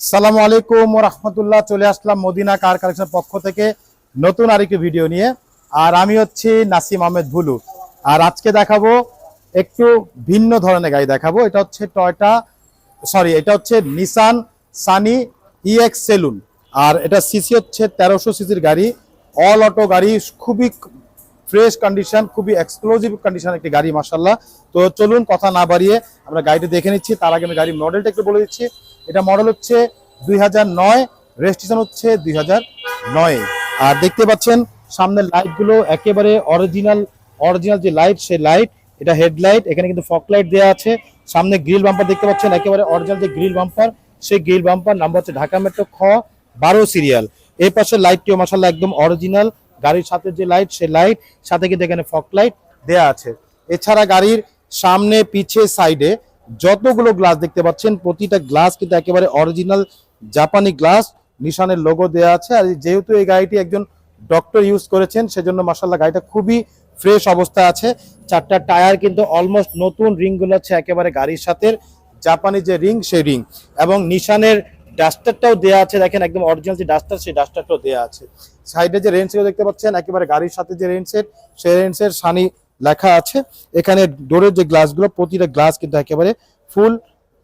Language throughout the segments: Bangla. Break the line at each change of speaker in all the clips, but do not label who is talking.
সালামু আলাইকুম রহমতুল্লাহ। চলে আসলাম মদিনা কার কালেকশন পক্ষ থেকে নতুন আরেকটি ভিডিও নিয়ে। আর আমি হচ্ছি নাসিম আহমেদ ভুলু। আর আজকে দেখাবো একটু ভিন্ন ধরনের গাড়ি দেখাবো। এটা হচ্ছে টয়টা, সরি, এটা হচ্ছে নিসান সানি ইএক্স সেলুন। আর এটা সিসি হচ্ছে তেরোশো সিসির গাড়ি। অল অটো গাড়ি, খুবই ফ্রেশ কন্ডিশন খুবই এক্সক্লুসিভ কন্ডিশন একটি গাড়ি মার্শাল্লাহ তো চলুন কথা না বাড়িয়ে আমরা গাড়িটি দেখে নিচ্ছি। তার আগে আমি গাড়ির মডেলটা একটু বলে দিচ্ছি। এটা মডেল হচ্ছে দুই হাজার নয় রেজিস্ট্রেশন হচ্ছে দুই হাজার নয়। আর দেখতে পাচ্ছেন, সামনের লাইটগুলো একেবারে অরিজিনাল অরিজিনাল যে লাইট সেই লাইট এটা হেডলাইট এখানে কিন্তু ফক লাইট দেওয়া আছে। সামনে গ্রিল বাম্পার দেখতে পাচ্ছেন, একেবারে অরিজিনাল যে গ্রিল বাম্পার সেই গ্রিল বাম্পার নাম্বার হচ্ছে ঢাকা মেট্রো খ, বারো সিরিয়াল এই পাশে লাইটটিও মাসাল্লাহ একদম অরিজিনাল গাড়ির সাথে যে লাইট সেই লাইট সাথে কিন্তু এখানে ফক লাইট দেয়া আছে। এছাড়া গাড়ির সামনে, পিছে সাইডে যতগুলো গ্লাস দেখতে পাচ্ছেন, প্রতিটা গ্লাস কিন্তু একেবারে অরিজিনাল জাপানি গ্লাস নিশানের লোগো দেওয়া আছে। আর যেহেতু এই গাড়িটি একজন ডক্টর ইউজ করেছেন, সেজন্য মাসাল্লাহ গাড়িটা খুবই ফ্রেশ অবস্থায় আছে। চারটা টায়ার কিন্তু অলমোস্ট নতুন রিংগুলো আছে একেবারে গাড়ির সাথে জাপানি যে রিং সেই রিং এবং নিশানের ডাস্টারটাও দেওয়া আছে, দেখেন একদম অরিজিনাল যে ডাস্টার, সেই ডাস্টারটাও দেওয়া আছে। সাইডে যে রেঞ্জ দেখতে পাচ্ছেন, একেবারে গাড়ির সাথে যে রেঞ্জ সেই রেঞ্জের সানি লেখা আছে। এখানে ডোরের যে গ্লাসগুলো, প্রতিটা গ্লাস কিন্তু একেবারে ফুল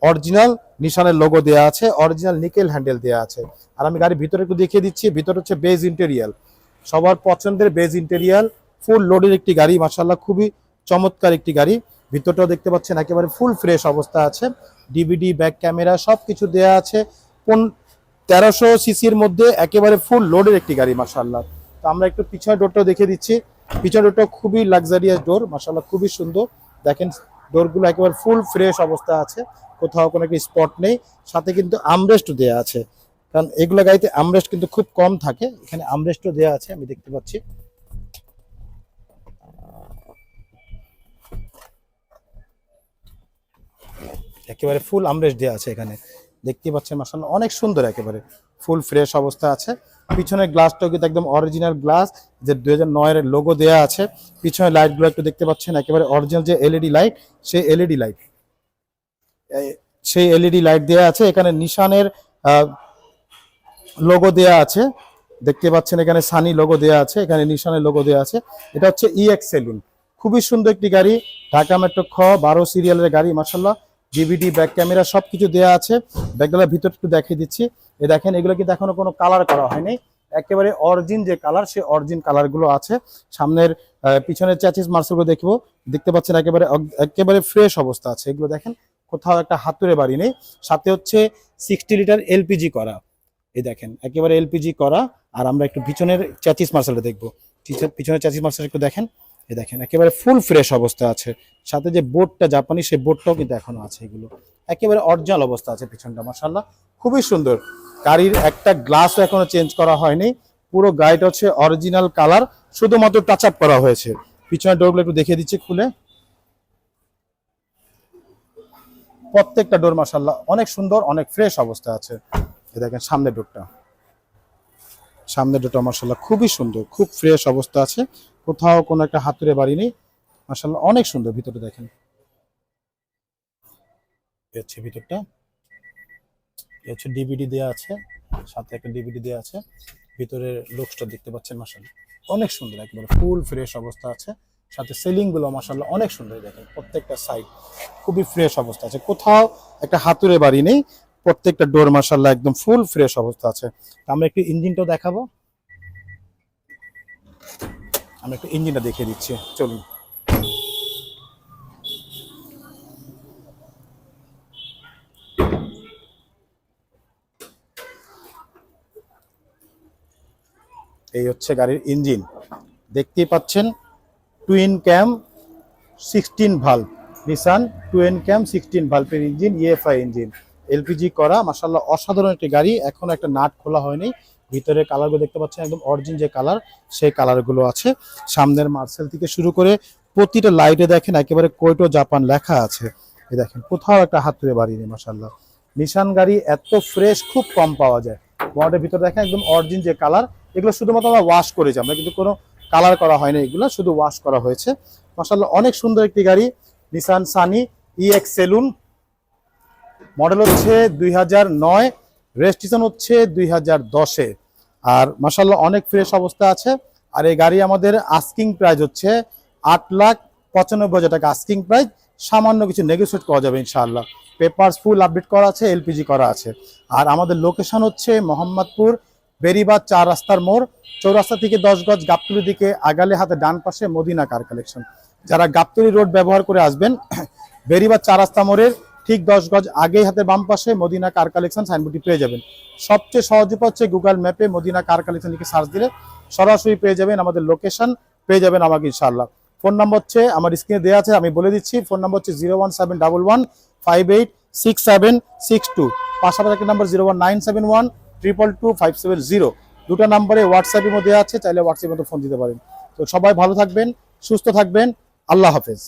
অরিজিনাল নিশানের লোগো দেওয়া আছে অরিজিনাল নিকেল হ্যান্ডেল দেওয়া আছে। আর আমি গাড়ির ভিতরে একটু দেখিয়ে দিচ্ছি, ভিতরে হচ্ছে বেজ ইন্টেরিয়াল সবার পছন্দের বেজ ইন্টেরিয়াল ফুল লোডের একটি গাড়ি মাসাল্লাহ খুবই চমৎকার একটি গাড়ি। ভিতরটাও দেখতে পাচ্ছেন, একেবারে ফুল ফ্রেশ অবস্থা আছে। ডিভিডি ব্যাক ক্যামেরা সব কিছু দেওয়া আছে। কোন তেরোশো সিসির মধ্যে একেবারে ফুল লোডের একটি গাড়ি মাসাল্লাহ তো আমরা একটু পিছনের ডোরটাও দেখে দিচ্ছি। পিছনের ডোরটা খুবই লাক্সারিয়াস ডোর মাসাল্লাহ খুবই সুন্দর। দেখেন ডোরগুলো একেবারে ফুল ফ্রেশ অবস্থা আছে। কোথাও কোনো একটা স্পট নেই। সাথে কিন্তু আমরেস্ট দেওয়া আছে। কারণ এগুলো গাড়িতে আমরেস্ট কিন্তু খুব কম থাকে। এখানে আমরেস্টও দেওয়া আছে, আমি দেখতে পাচ্ছি। একেবারে ফুল আমরেস্ট দেওয়া আছে এখানে। দেখতে পাচ্ছেন মাসাল্লাহ অনেক সুন্দর একেবারে। ফুল ফ্রেশ অবস্থা আছে। পিছনের গ্লাসটাও কিন্তু একদম অরিজিনাল গ্লাস, যে দুই হাজার লোগো দেওয়া আছে। পিছনের লাইটগুলো একটু দেখতে পাচ্ছেন, একেবারে অরিজিনাল যে এলইডি লাইট সেই এলইডি লাইট সেই এলইডি লাইট দেওয়া আছে, এখানে নিশানের লোগো দেওয়া আছে। দেখতে পাচ্ছেন, এখানে সানি লোগো দেওয়া আছে, এখানে নিশানের লোগো দেওয়া আছে। এটা হচ্ছে ইএক্স সেলুন খুবই সুন্দর একটি গাড়ি, ঢাকা মেট্রো খ, বারো সিরিয়ালের গাড়ি মাসাল্লাহ ডিভিডি ব্যাক ক্যামেরা সবকিছু দেওয়া আছে। ব্যাগগুলোর ভিতর একটু দেখিয়ে দিচ্ছি। এ দেখেন, এগুলো কিন্তু এখনও কোনো কালার করা হয়নি। একেবারে অরিজিন যে কালার সেই অরিজিন কালারগুলো আছে। সামনের পিছনের চ্যাচিস মার্সেলগুলো দেখব। দেখতে পাচ্ছেন একেবারে একেবারে ফ্রেশ অবস্থা আছে। এগুলো দেখেন, কোথাও একটা হাতুড়ে বাড়ি নেই। সাথে হচ্ছে সিক্সটি লিটার এলপিজি করা। এই দেখেন, একেবারে এলপিজি করা। আর আমরা একটু পিছনের চ্যাচিস মার্সেলটা দেখব। পিছনে- পিছনের চ্যাচিস মার্সেল একটু দেখেন। এই দেখেন, একেবারে ফুল ফ্রেশ অবস্থা আছে। সাথে যে বোর্ডটা জাপানি, সেই বোর্ডটাও কিন্তু এখনও আছে এগুলো। একেবারে অরিজিনাল অবস্থা আছে পিছনটা মাসাল্লাহ খুবই সুন্দর। গাড়ির একটা গ্লাসও এখনও চেঞ্জ করা হয়নি। পুরো গাড়িটা হচ্ছে অরিজিনাল কালার শুধুমাত্র টাচ আপ করা হয়েছে। পিছনের ডোরগুলো একটু দেখিয়ে দিচ্ছি খুলে। প্রত্যেকটা ডোর মাসাল্লাহ অনেক সুন্দর, অনেক ফ্রেশ অবস্থা আছে। দেখেন, সামনের ডোরটা সামনের ডোরটা মাসাল্লাহ খুবই সুন্দর, খুব ফ্রেশ অবস্থা আছে। কোথাও কোনো একটা হাতুড়ে বাড়ি নেই। মাসাল্লাহ অনেক সুন্দর ভিতরে দেখেন। হচ্ছে ভিতরটা। হচ্ছে ডিভিডি দেওয়া আছে, সাথে একটা ডিভিডি দেওয়া আছে। ভিতরের লুকসটা দেখতে পাচ্ছেন মাসাল্লাহ অনেক সুন্দর, একেবারে ফুল ফ্রেশ অবস্থা আছে। সাথে সেলিংগুলো মাসাল্লাহ অনেক সুন্দর দেখেন প্রত্যেকটা সাইড খুবই ফ্রেশ অবস্থা আছে। কোথাও একটা হাতুড়ে বাড়ি নেই প্রত্যেকটা ডোর মাসাল্লাহ একদম ফুল ফ্রেশ অবস্থা আছে। আমরা একটু ইঞ্জিনটাও দেখাবো। আমরা একটু ইঞ্জিনটা দেখিয়ে দিচ্ছি, চলুন। এই হচ্ছে গাড়ির ইঞ্জিন দেখতেই পাচ্ছেন twin cam sixteen valve Nissan twin cam sixteen ভাল্বের engine EFI engine LPG করা মাসাল্লাহ অসাধারণ একটি গাড়ি। এখনও একটা নাট খোলা হয়নি। ভিতরে কালারগুলো দেখতে পাচ্ছেন একদম অরিজিন যে কালার, সেই কালারগুলো আছে। সামনের মার্সেল থেকে শুরু করে প্রতিটা লাইটে দেখেন একেবারে কোয়েটো জাপান লেখা আছে। এই দেখেন, কোথাও একটা হাত তুলে বাড়ি নেই মাসাল্লাহ নিশান গাড়ি এত ফ্রেশ, খুব কম পাওয়া যায়। বডির ভিতরে দেখেন একদম অরিজিন যে কালার, এগুলো শুধুমাত্র আমরা ওয়াশ করেছি আমরা কিন্তু কোনো কালার করা হয়নি এগুলো, শুধু ওয়াশ করা হয়েছে। মাসাল্লাহ অনেক সুন্দর একটি গাড়ি Nissan Sunny EX saloon. Model হচ্ছে দুই নয়, রেজিস্ট্রেশন হচ্ছে দুই হাজার দশে। আর মাসাল্লাহ অনেক ফ্রেশ অবস্থা আছে। আর এই গাড়ি আমাদের আস্কিং প্রাইস হচ্ছে আট লাখ পঁচানব্বই হাজার টাকা। আস্কিং প্রাইস সামান্য কিছু নেগোসিয়েট করা যাবে ইনশাআল্লাহ। পেপারস ফুল আপডেট করা আছে এলপিজি করা আছে। আর আমাদের লোকেশন হচ্ছে মোহাম্মদপুর, বেরিবাদ চার রাস্তার মোড়, চৌরাস্তা থেকে দশ গজ গাবতলির দিকে, আগালে হাতে ডান পাশে মদিনা কার কালেকশন যারা গাবতলি রোড ব্যবহার করে আসবেন, বেরিবাদ চার রাস্তা মোড়ের ঠিক দশ গজ আগেই হাতে বাম পাশে মদিনা কার কালেকশন সাইনবোর্ডটি পেয়ে যাবেন। সবচেয়ে সহজ উপায় হচ্ছে গুগল ম্যাপে মদিনা কার কালেকশন লিখে সার্চ দিলে সরাসরি পেয়ে যাবেন আমাদের লোকেশন পেয়ে যাবেন আমাকে ইনশাআল্লাহ। ফোন নাম্বার হচ্ছে, আমার স্ক্রিনে দেওয়া আছে, আমি বলে দিচ্ছি, ফোন নাম্বার হচ্ছে zero one seven double one five eight six seven six two পাশাপাশি একটা number zero one nine seven one triple two five seven zero দুটো নাম্বারে হোয়াটসঅ্যাপের মধ্যে আছে, চাইলে হোয়াটসঅ্যাপের মধ্যে ফোন দিতে পারেন। তো সবাই ভালো থাকবেন, সুস্থ থাকবেন, আল্লাহ হাফেজ।